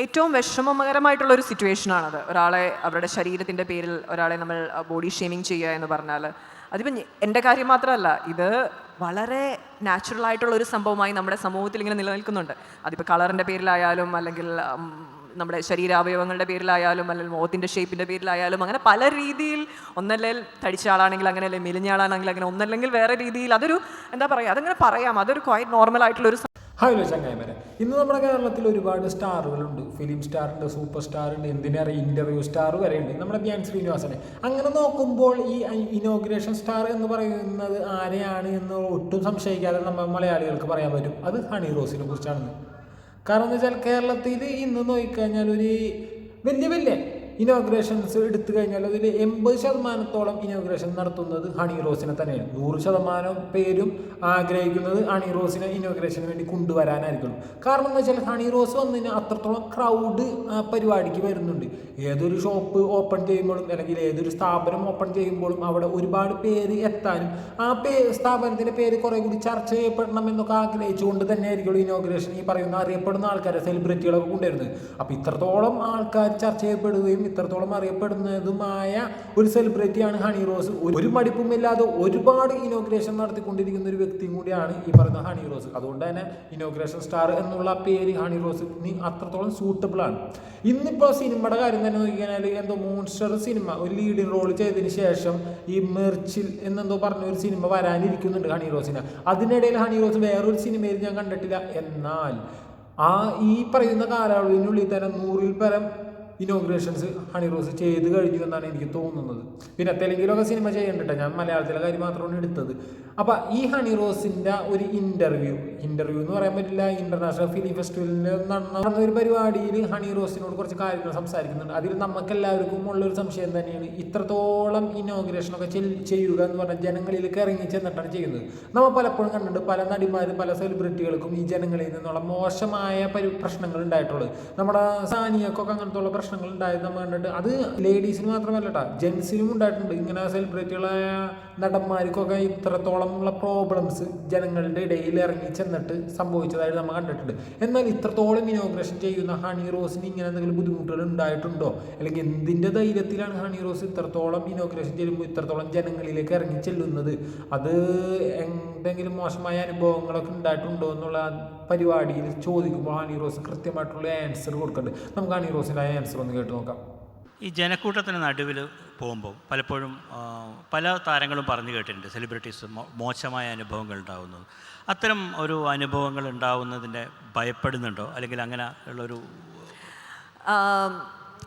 ഏറ്റവും വിഷമകരമായിട്ടുള്ള ഒരു സിറ്റുവേഷനാണത്. ഒരാളെ അവരുടെ ശരീരത്തിന്റെ പേരിൽ ഒരാളെ നമ്മൾ ബോഡി ഷേമിങ് ചെയ്യുക എന്ന് പറഞ്ഞാൽ അതിപ്പം എന്റെ കാര്യം മാത്രമല്ല ഇത് വളരെ നാച്ചുറൽ ആയിട്ടുള്ള ഒരു സംഭവമായി നമ്മുടെ സമൂഹത്തിൽ ഇങ്ങനെ നിലനിൽക്കുന്നുണ്ട്. അതിപ്പോൾ കളറിന്റെ പേരിലായാലും അല്ലെങ്കിൽ നമ്മുടെ ശരീരാവയവങ്ങളുടെ പേരിലായാലും അല്ലെങ്കിൽ മുഖത്തിന്റെ ഷേപ്പിന്റെ പേരിലായാലും അങ്ങനെ പല രീതിയിൽ ഒന്നല്ലെങ്കിൽ തടിച്ച ആളാണെങ്കിൽ അങ്ങനെ അല്ലെങ്കിൽ മെലിഞ്ഞ ആളാണെങ്കിൽ അങ്ങനെ ഒന്നല്ലെങ്കിൽ വേറെ രീതിയിൽ അതൊരു എന്താ പറയുക അതങ്ങനെ പറയാം. അതൊരു ക്വൈറ്റ് നോർമൽ ആയിട്ടുള്ള ഒരു ഹലോ ചങ്ങായിമാരെ. ഇന്ന് നമ്മുടെ കേരളത്തിൽ ഒരുപാട് സ്റ്റാറുകളുണ്ട്. ഫിലിം സ്റ്റാറുണ്ട് സൂപ്പർ സ്റ്റാറുണ്ട് എന്തിനേറെ ഇന്റർവ്യൂ സ്റ്റാർ വരെ ഉണ്ട് നമ്മുടെ ധ്യാൻ ശ്രീനിവാസനെ. അങ്ങനെ നോക്കുമ്പോൾ ഈ ഇനോഗ്രേഷൻ സ്റ്റാർ എന്ന് പറയുന്നത് ആരെയാണ് എന്ന് ഒട്ടും സംശയിക്കാതെ നമ്മൾ മലയാളികൾക്ക് പറയാൻ പറ്റും. അത് ഹണി റോസിനെ കുറിച്ചാണെന്ന്. കാരണം എന്ന് വെച്ചാൽ കേരളത്തിൽ ഇന്ന് നോക്കിക്കഴിഞ്ഞാൽ ഒരു വലിയ വലിയ ഇനോഗ്രേഷൻസ് എടുത്തു കഴിഞ്ഞാൽ അതിൽ എൺപത് ശതമാനത്തോളം ഇനോഗ്രേഷൻ നടത്തുന്നത് ഹണി റോസിനെ തന്നെയാണ്. നൂറ് ശതമാനം പേരും ആഗ്രഹിക്കുന്നത് ഹണി റോസിനെ ഇനോഗ്രേഷന് വേണ്ടി കൊണ്ടുവരാനായിരിക്കും കാരണം എന്താ വെച്ചാൽ ഹണി റോസ് വന്നതിന് അത്രത്തോളം ക്രൗഡ് പരിപാടിക്ക് വരുന്നുണ്ട്. ഏതൊരു ഷോപ്പ് ഓപ്പൺ ചെയ്യുമ്പോഴും അല്ലെങ്കിൽ ഏതൊരു സ്ഥാപനം ഓപ്പൺ ചെയ്യുമ്പോഴും അവിടെ ഒരുപാട് പേര് എത്താനും ആ പേ സ്ഥാപനത്തിന്റെ പേര് കുറേ കൂടി ചർച്ച ചെയ്യപ്പെടണം എന്നൊക്കെ ആഗ്രഹിച്ചുകൊണ്ട് തന്നെ ആയിരിക്കും ഇനോഗ്രേഷൻ ഈ പറയുന്ന അറിയപ്പെടുന്ന ആൾക്കാരെ സെലിബ്രിറ്റികളൊക്കെ കൊണ്ടുവരുന്നത്. അപ്പോൾ ഇത്രത്തോളം ആൾക്കാർ ചർച്ച ചെയ്യപ്പെടുകയും ഇത്രത്തോളം അറിയപ്പെടുന്നതുമായ ഒരു സെലിബ്രിറ്റിയാണ് ഹണി റോസ്. ഒരു- മടിപ്പുമില്ലാതെ ഒരുപാട് ഇനോഗ്രേഷൻ നടത്തിക്കൊണ്ടിരിക്കുന്ന ഒരു വ്യക്തിയും കൂടിയാണ് ഈ പറയുന്ന ഹണി റോസ്. അതുകൊണ്ട് തന്നെ ഇനോഗ്രേഷൻ സ്റ്റാർ എന്നുള്ള പേര് ഹണി റോസ് അത്രത്തോളം സൂട്ടബിൾ ആണ്. ഇന്നിപ്പോൾ സിനിമയുടെ കാര്യം തന്നെ നോക്കിക്കഴിഞ്ഞാൽ എന്തോ മോൺസ്റ്റർ സിനിമ ഒരു ലീഡിങ് റോൾ ചെയ്തതിന് ശേഷം ഈ മെർച്ചിൽ എന്നെന്തോ പറഞ്ഞ ഒരു സിനിമ വരാനിരിക്കുന്നുണ്ട് ഹണി റോസിന്. അതിനിടയിൽ ഹണി റോസ് വേറൊരു സിനിമയിൽ ഞാൻ കണ്ടിട്ടില്ല. എന്നാൽ ആ ഈ പറയുന്ന കാലയളവിനുള്ളിൽ തന്നെ നൂറിൽ പരം ഇനോഗ്രേഷൻസ് ഹണി റോസ് ചെയ്ത് കഴിഞ്ഞു എന്നാണ് എനിക്ക് തോന്നുന്നത്. പിന്നെ തെലുങ്കിലൊക്കെ സിനിമ ചെയ്യണ്ടിട്ട്. ഞാൻ മലയാളത്തിലെ കാര്യം മാത്രമാണ് എടുത്തത്. അപ്പം ഈ ഹണി റോസിന്റെ ഒരു ഇന്റർവ്യൂ ഇന്റർവ്യൂ എന്ന് പറയാൻ പറ്റില്ല. ഇന്റർനാഷണൽ ഫിലിം ഫെസ്റ്റിവലിൽ നടന്ന ഒരു പരിപാടിയിൽ ഹണി റോസിനോട് കുറച്ച് കാര്യങ്ങൾ സംസാരിക്കുന്നുണ്ട്. അതിൽ നമുക്ക് എല്ലാവർക്കും ഉള്ളൊരു സംശയം തന്നെയാണ്. ഇത്രത്തോളം ഇനോഗ്രേഷനൊക്കെ ചെയ്യുക എന്ന് പറഞ്ഞാൽ ജനങ്ങളിലേക്ക് ഇറങ്ങി ചെന്നിട്ടാണ് ചെയ്യുന്നത്. നമ്മൾ പലപ്പോഴും കണ്ടിട്ടുണ്ട് പല നടിമാരും പല സെലിബ്രിറ്റികൾക്കും ഈ ജനങ്ങളിൽ നിന്നുള്ള മോശമായ പരി പ്രശ്നങ്ങൾ ഉണ്ടായിട്ടുള്ളത്. നമ്മുടെ സാനിയക്കൊക്കെ അങ്ങനത്തെ ഉള്ള പ്രശ്നങ്ങൾ ഉണ്ടായത് നമ്മൾ കണ്ടിട്ട്. അത് ലേഡീസിന് മാത്രമല്ല കേട്ടോ ജെൻസിനും ഉണ്ടായിട്ടുണ്ട്. ഇങ്ങനെ സെലിബ്രിറ്റികളായ നടന്മാർക്കൊക്കെ ഇത്രത്തോളം ഉള്ള പ്രോബ്ലംസ് ജനങ്ങളുടെ ഇടയിൽ ഇറങ്ങി ചെന്നിട്ട് സംഭവിച്ചതായിട്ട് നമ്മൾ കണ്ടിട്ടുണ്ട്. എന്നാൽ ഇത്രത്തോളം ഇനോഗ്രേഷൻ ചെയ്യുന്ന ഹണി റോസിന് ഇങ്ങനെ എന്തെങ്കിലും ബുദ്ധിമുട്ടുകൾ ഉണ്ടായിട്ടുണ്ടോ? അല്ലെങ്കിൽ എന്തിന്റെ ധൈര്യത്തിലാണ് ഹണി റോസ് ഇത്രത്തോളം ഇനോഗ്രേഷൻ ചെയ്യുമ്പോൾ ഇത്രത്തോളം ജനങ്ങളിലേക്ക് ഇറങ്ങി ചെല്ലുന്നത്? അത് എന്തെങ്കിലും മോശമായ അനുഭവങ്ങളൊക്കെ ഉണ്ടായിട്ടുണ്ടോ എന്നുള്ള പരിപാടിയിൽ ചോദിക്കുമ്പോൾ ഹണി റോസ് കൃത്യമായിട്ടുള്ള ആൻസർ കൊടുക്കുന്നുണ്ട് നമുക്ക് ഹണി റോസിന്റെ ആൻസർ ഒന്ന് കേട്ട് നോക്കാം. ഈ ജനക്കൂട്ടത്തിന് നടുവിൽ പോകുമ്പോൾ പലപ്പോഴും പല താരങ്ങളും പറഞ്ഞു കേട്ടിട്ടുണ്ട്. സെലിബ്രിറ്റീസ് മോശമായ അനുഭവങ്ങൾ ഉണ്ടാകുന്നത് അത്തരം ഒരു അനുഭവങ്ങൾ ഉണ്ടാവുന്നതിന്റെ ഭയപ്പെടുന്നുണ്ടോ? അല്ലെങ്കിൽ അങ്ങനെ ഉള്ളൊരു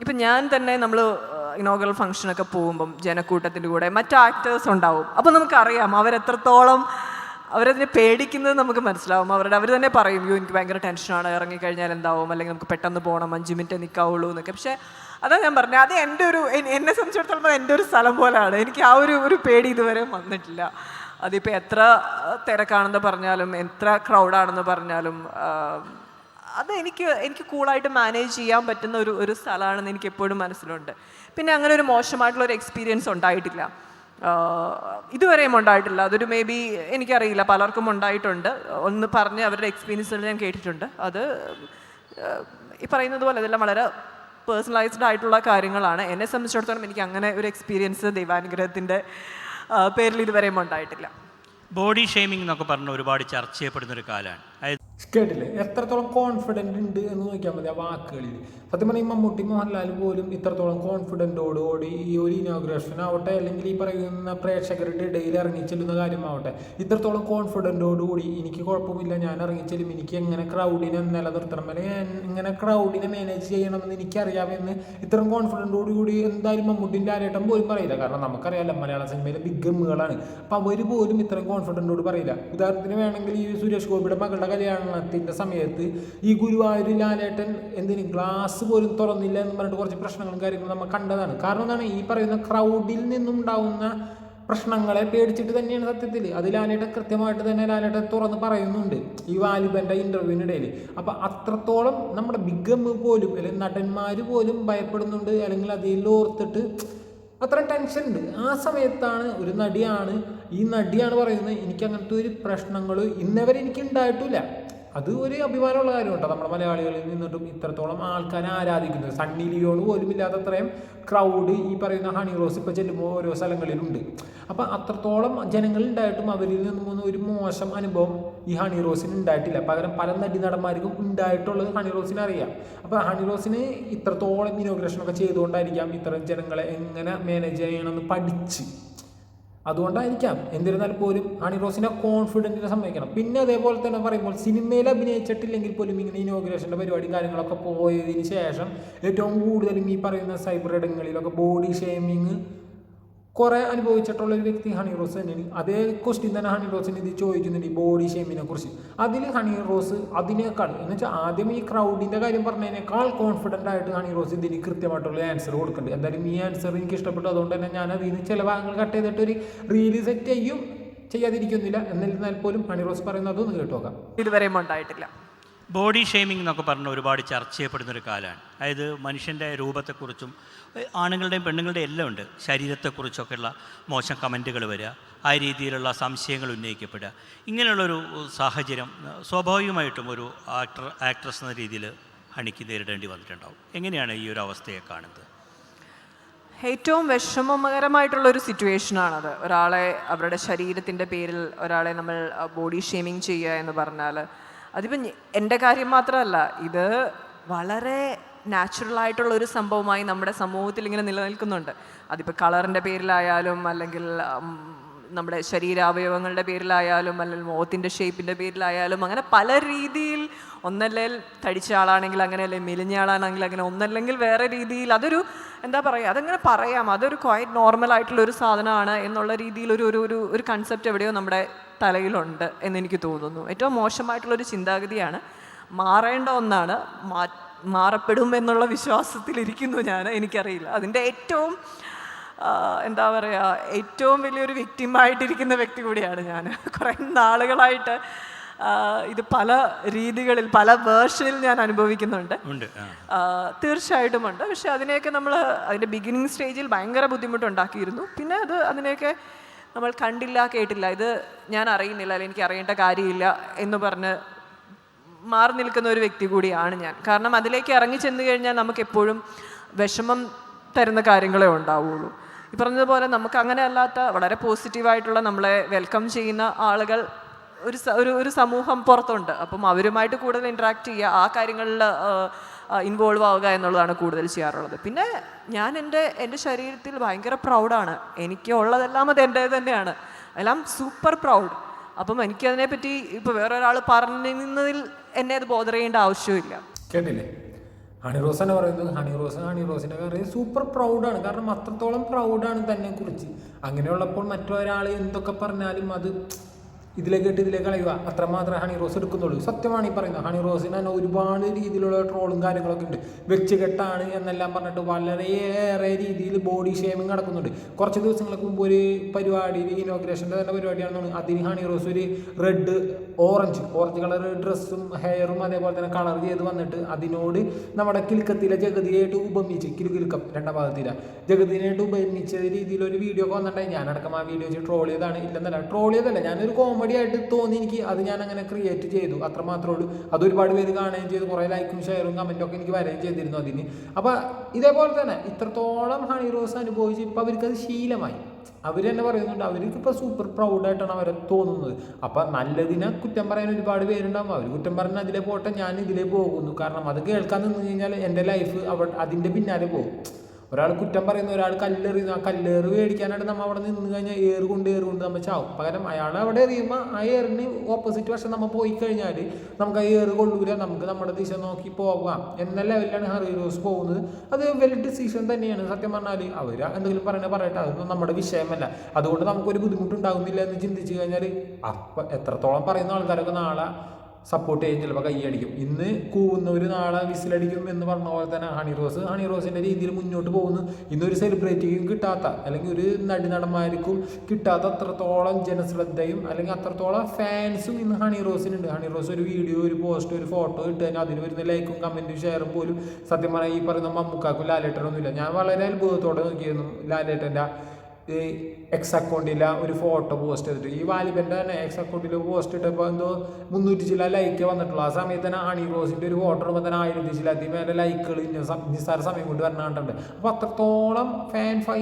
ഇപ്പം ഞാൻ തന്നെ നമ്മൾ ഇനോഗൽ ഫംഗ്ഷനൊക്കെ പോകുമ്പം ജനക്കൂട്ടത്തിന്റെ കൂടെ മറ്റു ആക്ടേഴ്സ് ഉണ്ടാവും. അപ്പോൾ നമുക്കറിയാം അവരെത്രത്തോളം അവരതിനെ പേടിക്കുന്നത് നമുക്ക് മനസ്സിലാവും. അവരുടെ അവർ തന്നെ പറയും യു എനിക്ക് ഭയങ്കര ടെൻഷനാണ്. ഇറങ്ങിക്കഴിഞ്ഞാൽ എന്താവും? അല്ലെങ്കിൽ നമുക്ക് പെട്ടെന്ന് പോകണം അഞ്ച് മിനിറ്റ് നിൽക്കാവുള്ളൂ എന്നൊക്കെ. പക്ഷേ അതാ ഞാൻ പറഞ്ഞത് അത് എന്റെ ഒരു എന്നെ സംബന്ധിച്ചിടത്തോളം എന്റെ ഒരു സ്ഥലം പോലെയാണ്. എനിക്ക് ആ ഒരു ഒരു പേടി ഇതുവരെ വന്നിട്ടില്ല. അതിപ്പോൾ എത്ര തിരക്കാണെന്ന് പറഞ്ഞാലും എത്ര ക്രൗഡാണെന്ന് പറഞ്ഞാലും അത് എനിക്ക് എനിക്ക് കൂളായിട്ട് മാനേജ് ചെയ്യാൻ പറ്റുന്ന ഒരു ഒരു സ്ഥലമാണെന്ന് എനിക്ക് എപ്പോഴും മനസ്സിലുണ്ട്. പിന്നെ അങ്ങനെ ഒരു മോശമായിട്ടുള്ള ഒരു എക്സ്പീരിയൻസ് ഉണ്ടായിട്ടില്ല. ഇതുവരെയും ഉണ്ടായിട്ടില്ല. അതൊരു മേ ബി എനിക്കറിയില്ല. പലർക്കും ഉണ്ടായിട്ടുണ്ട്. ഒന്ന് പറഞ്ഞ് അവരുടെ എക്സ്പീരിയൻസുകൾ ഞാൻ കേട്ടിട്ടുണ്ട്. അത് ഈ പറയുന്നത് പോലെ ഇതെല്ലാം വളരെ പേഴ്സണലൈസ്ഡ് ആയിട്ടുള്ള കാര്യങ്ങളാണ്. എന്നെ സംബന്ധിച്ചിടത്തോളം എനിക്ക് അങ്ങനെ ഒരു എക്സ്പീരിയൻസ് ദൈവാനുഗ്രഹത്തിന്റെ പേരിൽ ഇതുവരെയും ഉണ്ടായിട്ടില്ല. ബോഡി ഷെയ്മിംഗ് എന്നൊക്കെ പറഞ്ഞ ഒരുപാട് ചർച്ച ചെയ്യപ്പെടുന്ന ഒരു കാലമാണ്. കേട്ടില്ലേ? എത്രത്തോളം കോൺഫിഡന്റ് ഉണ്ട് എന്ന് നോക്കിയാൽ മതി ആ വാക്കുകളിൽ സത്യം പറഞ്ഞാൽ മമ്മൂട്ടി മോഹൻലാൽ പോലും ഇത്രത്തോളം കോൺഫിഡന്റോടുകൂടി ഈ ഒരു ഇനോഗ്രേഷൻ ആവട്ടെ അല്ലെങ്കിൽ ഈ പറയുന്ന പ്രേക്ഷകരുടെ ഇടയിൽ ഇറങ്ങി ചെല്ലുന്ന കാര്യമാവട്ടെ ഇത്രത്തോളം കോൺഫിഡന്റോടുകൂടി എനിക്ക് കുഴപ്പമില്ല ഞാൻ ഇറങ്ങിച്ചെല്ലും എനിക്ക് എങ്ങനെ ക്രൗഡിനെ നിലനിർത്തണം അല്ലെങ്കിൽ എങ്ങനെ ക്രൗഡിനെ മാനേജ് ചെയ്യണമെന്ന് എനിക്കറിയാമെന്ന് ഇത്രയും കോൺഫിഡന്റോടുകൂടി എന്തായാലും മമ്മൂട്ടിന്റെ ആരേട്ടം പോലും പറയില്ല. കാരണം നമുക്കറിയാമല്ലോ മലയാള സിനിമയിലെ ബിഗ് ഗമ്മുകളാണ് അപ്പോൾ അവർ പോലും ഇത്രയും കോൺഫിഡന്റോട് പറയില്ല. ഉദാഹരണത്തിന് വേണമെങ്കിൽ ഈ സുരേഷ് ഗോപിയുടെ മകളുടെ കല്യാണത്തിന്റെ സമയത്ത് ഈ ഗുരുവായൂർ ലാലേട്ടൻ എന്തിന് ഗ്ലാസ് പോലും തുറന്നില്ല എന്ന് പറഞ്ഞിട്ട് കുറച്ച് പ്രശ്നങ്ങളും കാര്യങ്ങളും നമ്മൾ കണ്ടതാണ്. കാരണം എന്താണ്? ഈ പറയുന്ന ക്രൗഡിൽ നിന്നുണ്ടാവുന്ന പ്രശ്നങ്ങളെ പേടിച്ചിട്ട് തന്നെയാണ് സത്യത്തിൽ. അത് ലാലേട്ടൻ കൃത്യമായിട്ട് തന്നെ ലാലേട്ടൻ തുറന്ന് പറയുന്നുണ്ട് ഈ വാലിബന്റെ ഇന്റർവ്യൂവിനിടയിൽ അപ്പോൾ അത്രത്തോളം നമ്മുടെ ബിഗ് എം പോലും അല്ലെങ്കിൽ നടന്മാർ പോലും ഭയപ്പെടുന്നുണ്ട് അല്ലെങ്കിൽ അതിൽ ഓർത്തിട്ട് അത്ര ടെൻഷൻ ഉണ്ട് ആ സമയത്താണ് ഒരു നടിയാണ് ഈ നടിയാണ് പറയുന്നത് എനിക്ക് അങ്ങനത്തെ ഒരു പ്രശ്നങ്ങൾ ഇന്നവരെ എനിക്ക് ഉണ്ടായിട്ടില്ല അത് ഒരു അഭിമാനമുള്ള കാര്യം കേട്ടോ നമ്മുടെ മലയാളികളിൽ നിന്നിട്ടും ഇത്രത്തോളം ആൾക്കാരെ ആരാധിക്കുന്നത്. സണ്ണി ലിയോണ് പോലും ഇല്ലാത്തത്രയും ക്രൗഡ് ഈ പറയുന്ന ഹണി റോസ് ഇപ്പോൾ ചെല്ലുമ്പോൾ ഓരോ സ്ഥലങ്ങളിലുണ്ട്. അപ്പം അത്രത്തോളം ജനങ്ങൾ ഉണ്ടായിട്ടും അവരിൽ നിന്നും ഒരു മോശം അനുഭവം ഈ ഹണി റോസിന് ഉണ്ടായിട്ടില്ല. പകരം പല നടി നടന്മാർക്കും ഉണ്ടായിട്ടുള്ളത് ഹണി റോസിന് അറിയാം. അപ്പോൾ ഹണി റോസിന് ഇത്രത്തോളം ഇനോഗ്രേഷൻ ഒക്കെ ചെയ്തുകൊണ്ടായിരിക്കാം ഇത്തരം ജനങ്ങളെ എങ്ങനെ മാനേജ് ചെയ്യണമെന്ന് പഠിച്ച്. അതുകൊണ്ടായിരിക്കാം. എന്നിരുന്നാൽ പോലും ഹണി റോസിനെ കോൺഫിഡന്റിനെ സമ്മതിക്കണം. പിന്നെ അതേപോലെ തന്നെ പറയുമ്പോൾ സിനിമയിൽ അഭിനയിച്ചിട്ടില്ലെങ്കിൽ പോലും ഇങ്ങനെ ഇനോഗ്രേഷന്റെ പരിപാടി കാര്യങ്ങളൊക്കെ പോയതിന് ശേഷം ഏറ്റവും കൂടുതലും ഈ പറയുന്ന സൈബർ ഇടങ്ങളിലൊക്കെ ബോഡി ഷേമിങ് കുറേ അനുഭവിച്ചിട്ടുള്ള ഒരു വ്യക്തി ഹണി റോസ് തന്നെയാണ്. അതേ ക്വസ്റ്റ്യൻ തന്നെ ഹണി റോസിന് ഇത് ചോദിക്കുന്നുണ്ട് ഈ ബോഡി ഷേമിനെ കുറിച്ച്. അതിൽ ഹണി റോസ് അതിനേക്കാൾ എന്ന് വെച്ചാൽ ആദ്യം ഈ ക്രൗഡിന്റെ കാര്യം പറഞ്ഞതിനേക്കാൾ കോൺഫിഡന്റ് ആയിട്ട് ഹണി റോസ് ഇതിന് കൃത്യമായിട്ടുള്ള ആൻസർ കൊടുക്കുന്നുണ്ട്. എന്തായാലും ഈ ആൻസർ എനിക്ക് ഇഷ്ടപ്പെട്ടു. അതുകൊണ്ട് തന്നെ ഞാൻ അതിൽ നിന്ന് ചില ഭാഗങ്ങൾ കട്ട് ചെയ്തിട്ട് ഒരു റീൽ സെറ്റ് ചെയ്യും. ചെയ്യാതിരിക്കുന്നില്ല. എന്നിരുന്നാൽ പോലും ഹണി റോസ് പറയുന്നത് ഒന്ന് കേട്ടു നോക്കാം. ഇതുവരെയും ഉണ്ടായിട്ടില്ല. ബോഡി ഷെയ്മിംഗ് എന്നൊക്കെ പറഞ്ഞ ഒരുപാട് ചർച്ച ചെയ്യപ്പെടുന്ന ഒരു കാലമാണ്. അതായത് മനുഷ്യന്റെ രൂപത്തെക്കുറിച്ചും ആണുങ്ങളുടെയും പെണ്ണുങ്ങളുടെയും എല്ലാം ഉണ്ട്. ശരീരത്തെക്കുറിച്ചൊക്കെയുള്ള മോശം കമന്റുകൾ വരിക ആ രീതിയിലുള്ള സംശയങ്ങൾ ഉന്നയിക്കപ്പെടുക. ഇങ്ങനെയുള്ളൊരു സാഹചര്യം സ്വാഭാവികമായിട്ടും ഒരു ആക്ടർ ആക്ട്രസ് എന്ന രീതിയിൽ ഹണിക്ക് നേരിടേണ്ടി വന്നിട്ടുണ്ടാവും. എങ്ങനെയാണ് ഈ ഒരു അവസ്ഥയെ കാണുന്നത്? ഏറ്റവും വിഷമകരമായിട്ടുള്ളൊരു സിറ്റുവേഷനാണത്. ഒരാളെ അവരുടെ ശരീരത്തിന്റെ പേരിൽ ഒരാളെ നമ്മൾ ബോഡി ഷേമിങ് ചെയ്യുക എന്ന് പറഞ്ഞാൽ അതിപ്പം എന്റെ കാര്യം മാത്രമല്ല ഇത് വളരെ നാച്ചുറൽ ആയിട്ടുള്ള ഒരു സംഭവമായി നമ്മുടെ സമൂഹത്തിൽ ഇങ്ങനെ നിലനിൽക്കുന്നുണ്ട്. അതിപ്പോൾ കളറിന്റെ പേരിലായാലും അല്ലെങ്കിൽ നമ്മുടെ ശരീരാവയവങ്ങളുടെ പേരിലായാലും അല്ലെങ്കിൽ മുഖത്തിന്റെ ഷേപ്പിന്റെ പേരിലായാലും അങ്ങനെ പല രീതിയിൽ ഒന്നല്ലേ തടിച്ച ആളാണെങ്കിൽ അങ്ങനെ അല്ലെങ്കിൽ മെലിഞ്ഞ ആളാണെങ്കിൽ അങ്ങനെ ഒന്നല്ലെങ്കിൽ വേറെ രീതിയിൽ അതൊരു എന്താ പറയുക അതങ്ങനെ പറയാം. അതൊരു ക്വയറ്റ് നോർമൽ ആയിട്ടുള്ള ഒരു സാധനമാണ് എന്നുള്ള രീതിയിൽ ഒരു ഒരു ഒരു കൺസെപ്റ്റ് എവിടെയോ നമ്മുടെ തലയിലുണ്ട് എന്നെനിക്ക് തോന്നുന്നു. ഏറ്റവും മോശമായിട്ടുള്ളൊരു ചിന്താഗതിയാണ് മാറേണ്ട ഒന്നാണ് മാ മാറപ്പെടും എന്നുള്ള വിശ്വാസത്തിലിരിക്കുന്നു ഞാൻ എനിക്കറിയില്ല. അതിന്റെ ഏറ്റവും എന്താ പറയുക ഏറ്റവും വലിയൊരു വ്യക്തിമായിട്ടിരിക്കുന്ന വ്യക്തി കൂടിയാണ് ഞാൻ. കുറേ നാളുകളായിട്ട് ഇത് പല രീതികളിൽ പല വേർഷനിൽ ഞാൻ അനുഭവിക്കുന്നുണ്ട്. തീർച്ചയായിട്ടും ഉണ്ട്. പക്ഷെ അതിനെയൊക്കെ നമ്മൾ അതിന്റെ ബിഗിനിങ് സ്റ്റേജിൽ ഭയങ്കര ബുദ്ധിമുട്ടുണ്ടാക്കിയിരുന്നു. പിന്നെ അത് അതിനെയൊക്കെ നമ്മൾ കണ്ടില്ല കേട്ടില്ല. ഇത് ഞാൻ അറിയുന്നില്ല അല്ലെങ്കിൽ എനിക്ക് അറിയേണ്ട കാര്യമില്ല എന്ന് പറഞ്ഞ് മാറി നിൽക്കുന്ന ഒരു വ്യക്തി കൂടിയാണ് ഞാൻ. കാരണം അതിലേക്ക് ഇറങ്ങി ചെന്ന് കഴിഞ്ഞാൽ നമുക്ക് എപ്പോഴും വിഷമം തരുന്ന കാര്യങ്ങളേ ഉണ്ടാവുള്ളൂ. ഈ പറഞ്ഞതുപോലെ നമുക്ക് അങ്ങനെ അല്ലാത്ത വളരെ പോസിറ്റീവായിട്ടുള്ള നമ്മളെ വെൽക്കം ചെയ്യുന്ന ആളുകൾ ഒരു ഒരു ഒരു സമൂഹം പുറത്തുണ്ട്. അപ്പം അവരുമായിട്ട് കൂടുതൽ ഇൻട്രാക്ട് ചെയ്യുക ആ കാര്യങ്ങളിൽ ഇൻവോൾവ് ആവുക എന്നുള്ളതാണ് കൂടുതൽ ചെയ്യാറുള്ളത്. പിന്നെ ഞാൻ എന്റെ എന്റെ ശരീരത്തിൽ ഭയങ്കര പ്രൗഡാണ് എനിക്ക് ഉള്ളതെല്ലാം അത് എന്റെ തന്നെയാണ്. എല്ലാം സൂപ്പർ പ്രൗഡ് അപ്പം എനിക്കതിനെപ്പറ്റി ഇപ്പോൾ വേറൊരാൾ പറഞ്ഞതിൽ എന്നെ അത് ബോധർ ചെയ്യേണ്ട ആവശ്യമില്ല. കേട്ടില്ലേ? ഹണി റോസ് തന്നെ പറയുന്നത് ഹണി റോസ് ഹണി റോസിന്റെ കാര്യം സൂപ്പർ പ്രൗഡാണ് കാരണം അത്രത്തോളം പ്രൗഡാണ് തന്നെ കുറിച്ച് അങ്ങനെയുള്ളപ്പോൾ മറ്റൊരാൾ എന്തൊക്കെ പറഞ്ഞാലും അത് ഇതിലേക്ക് ഇട്ട് ഇതിലേക്ക് കളയുക. അത്രമാത്രം ഹണി റോസ് എടുക്കുന്നുള്ളൂ. സത്യമാണ് ഈ പറയുന്നത്. ഹണി റോസിന് തന്നെ ഒരുപാട് രീതിയിലുള്ള ട്രോളും കാര്യങ്ങളൊക്കെ ഉണ്ട്. വെച്ചുകെട്ടാണ് എന്നെല്ലാം പറഞ്ഞിട്ട് വളരെയേറെ രീതിയിൽ ബോഡി ഷേമിങ് നടക്കുന്നുണ്ട്. കുറച്ച് ദിവസങ്ങൾക്ക് മുമ്പ് ഒരു പരിപാടിയിൽ ഇനോഗ്രേഷന്റെ തന്നെ പരിപാടിയാണെന്ന് തോന്നുന്നു. അതിന് ഹണി റോസ് ഒരു റെഡ് ഓറഞ്ച് ഓറഞ്ച് കളർ ഡ്രസ്സും ഹെയറും അതേപോലെ തന്നെ കളർ ചെയ്ത് വന്നിട്ട് അതിനോട് നമ്മുടെ കിൽക്കത്തിലെ ജഗതിയായിട്ട് ഉപമിച്ച് കിലുകിലുക്കം രണ്ടാം ഭാഗത്തില ജഗതിനായിട്ട് ഉപമിച്ച രീതിയിലൊരു വീഡിയോ ഒക്കെ വന്നിട്ടുണ്ടായി. ഞാനടക്കം ആ വീഡിയോ വെച്ച് ട്രോൾ ചെയ്താണ് ഇല്ലെന്നല്ല ട്രോൾ ചെയ്തല്ല ഞാനൊരു കോമഡി ആയിട്ട് തോന്നി എനിക്ക് അത് ഞാൻ അങ്ങനെ ക്രിയേറ്റ് ചെയ്തു അത്രമാത്രമുള്ളൂ അത് ഒരുപാട് പേര് കാണുകയും ചെയ്തു. കുറേ ലൈക്കും ഷെയറും കമന്റും ഒക്കെ എനിക്ക് വരികയും ചെയ്തിരുന്നു അതിന്. അപ്പോൾ ഇതേപോലെ തന്നെ ഇത്രത്തോളം ഹണി റോസ് അനുഭവിച്ച് ഇപ്പോൾ അവർക്കത് ശീലമായി. അവർ തന്നെ പറയുന്നുണ്ട് അവർക്ക് ഇപ്പോൾ സൂപ്പർ പ്രൗഡായിട്ടാണ് അവരെ തോന്നുന്നത്. അപ്പം നല്ലതിനെ കുറ്റം പറയാൻ ഒരുപാട് പേരുണ്ടാവും. അവർ കുറ്റം പറഞ്ഞാൽ അതിലെ പോട്ടെ ഞാൻ ഇതിലേ പോകുന്നു. കാരണം അത് കേൾക്കാൻ നിന്ന് കഴിഞ്ഞാൽ എന്റെ ലൈഫ് അവ അതിന്റെ പിന്നാലെ പോകും. ഒരാൾ കുറ്റം പറയുന്ന ഒരാൾ കല്ലെറിയുന്നു ആ കല്ലേറ് മേടിക്കാനായിട്ട് നമ്മൾ അവിടെ നിന്ന് കഴിഞ്ഞാൽ ഏറ് കൊണ്ട് ഏറ് കൊണ്ട് നമ്മൾ ചാവും. പകരം അയാൾ അവിടെ എറിയുമ്പോൾ ആ ഏറിന് ഓപ്പോസിറ്റ് വശം നമ്മൾ പോയി കഴിഞ്ഞാൽ നമുക്ക് ആ ഏറ് കൊള്ളൂല. നമുക്ക് നമ്മുടെ ദിശ നോക്കി പോകാം. എന്ന ലെവലിലാണ് ഹറി പോകുന്നത്. അത് വലിയ ഡിസിഷൻ തന്നെയാണ്. സത്യം പറഞ്ഞാൽ അവർ എന്തെങ്കിലും പറയണേ പറയട്ടെ. അതൊന്നും നമ്മുടെ വിഷയമല്ല. അതുകൊണ്ട് നമുക്കൊരു ബുദ്ധിമുട്ടുണ്ടാകുന്നില്ല എന്ന് ചിന്തിച്ചു കഴിഞ്ഞാൽ അപ്പം എത്രത്തോളം പറയുന്ന ആൾക്കാരൊക്കെ നാളെ സപ്പോർട്ട് ചെയ്യും ചിലപ്പോൾ കൈയടിക്കും ഇന്ന് കൂവുന്നവർ നാളെ വിസിലടിക്കും എന്ന് പറഞ്ഞ പോലെ തന്നെ ഹണി റോസ്. ഹണി റോസിന്റെ രീതിയിൽ മുന്നോട്ട് പോകുന്നു. ഇന്നൊരു സെലിബ്രിറ്റിക്കും കിട്ടാത്ത അല്ലെങ്കിൽ ഒരു നടി നടന്മാർക്കും കിട്ടാത്ത അത്രത്തോളം ജനശ്രദ്ധയും അല്ലെങ്കിൽ അത്രത്തോളം ഫാൻസും ഇന്ന് ഹണി റോസിനുണ്ട്. ഹണി റോസ് ഒരു വീഡിയോ ഒരു പോസ്റ്റ് ഒരു ഫോട്ടോ ഇട്ട് കഴിഞ്ഞാൽ അതിന് വരുന്ന ലൈക്കും കമന്റും ഷെയറും പോലും സത്യം പറഞ്ഞാൽ ഈ പറയുന്ന മമ്മൂക്കാക്കും ലാലേട്ടനൊന്നുമില്ല. ഞാൻ വളരെ അത്ഭുതത്തോടെ നോക്കിയിരുന്നു ലാലേട്ടന്റെ ഈ എക്സ് അക്കൗണ്ടിലെ ഒരു ഫോട്ടോ പോസ്റ്റ് ചെയ്തിട്ട്. ഈ വാലിബന്റെ തന്നെ എക്സ് അക്കൗണ്ടിൽ പോസ്റ്റ് ഇട്ടപ്പോൾ എന്തോ മുന്നൂറ്റി ചില ലൈക്ക് വന്നിട്ടുള്ളൂ. ആ സമയത്ത് തന്നെ ഹണി റോസിന്റെ ഒരു ഫോട്ടോ ഇടുമ്പോൾ തന്നെ ആയിരത്തി ചിലത്തി മേലെ ലൈക്കുകൾ നിസ്സാര സമയം കൊണ്ട് വരണാണ്ടുണ്ട് അപ്പോൾ അത്രത്തോളം ഫാൻ ഫൈ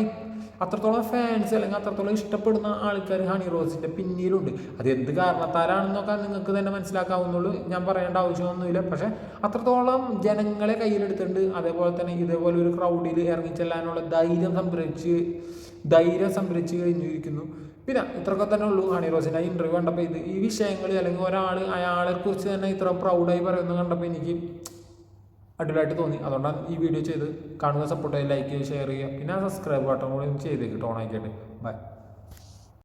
അത്രത്തോളം ഫാൻസ് അല്ലെങ്കിൽ അത്രത്തോളം ഇഷ്ടപ്പെടുന്ന ആൾക്കാർ ഹണി റോസിന്റെ പിന്നിലുണ്ട്. അത് എന്ത് കാരണത്താലാണെന്നൊക്കെ നിങ്ങൾക്ക് തന്നെ മനസ്സിലാക്കാവുന്നുള്ളൂ. ഞാൻ പറയേണ്ട ആവശ്യമൊന്നുമില്ല. പക്ഷേ അത്രത്തോളം ജനങ്ങളെ കയ്യിലെടുത്തിട്ടുണ്ട്. അതേപോലെ തന്നെ ഇതേപോലെ ഒരു ക്രൗഡിൽ ഇറങ്ങിച്ചെല്ലാനുള്ള ധൈര്യം സംഭരിച്ച് ധൈര്യം സംരക്ഷിച്ചു കഴിഞ്ഞിരിക്കുന്നു. പിന്നെ ഇത്രയൊക്കെ തന്നെ ഉള്ളൂ ഹണി റോസിന്റെ ഇന്റർവ്യൂ കണ്ടപ്പോൾ ഇത് ഈ വിഷയങ്ങൾ അല്ലെങ്കിൽ ഒരാൾ അയാളെക്കുറിച്ച് തന്നെ ഇത്ര പ്രൗഡായി പറയുന്നത് കണ്ടപ്പോൾ എനിക്ക് അടിപൊളിയായിട്ട് തോന്നി. അതുകൊണ്ടാണ് ഈ വീഡിയോ ചെയ്ത് കാണുക സപ്പോർട്ട് ചെയ്യുക ലൈക്ക് ചെയ്യുക ഷെയർ ചെയ്യുക. പിന്നെ സബ്സ്ക്രൈബ് ബട്ടൺ കൂടി ചെയ്തേക്ക് ടോൺ ആയിക്കോട്ടെ ബൈ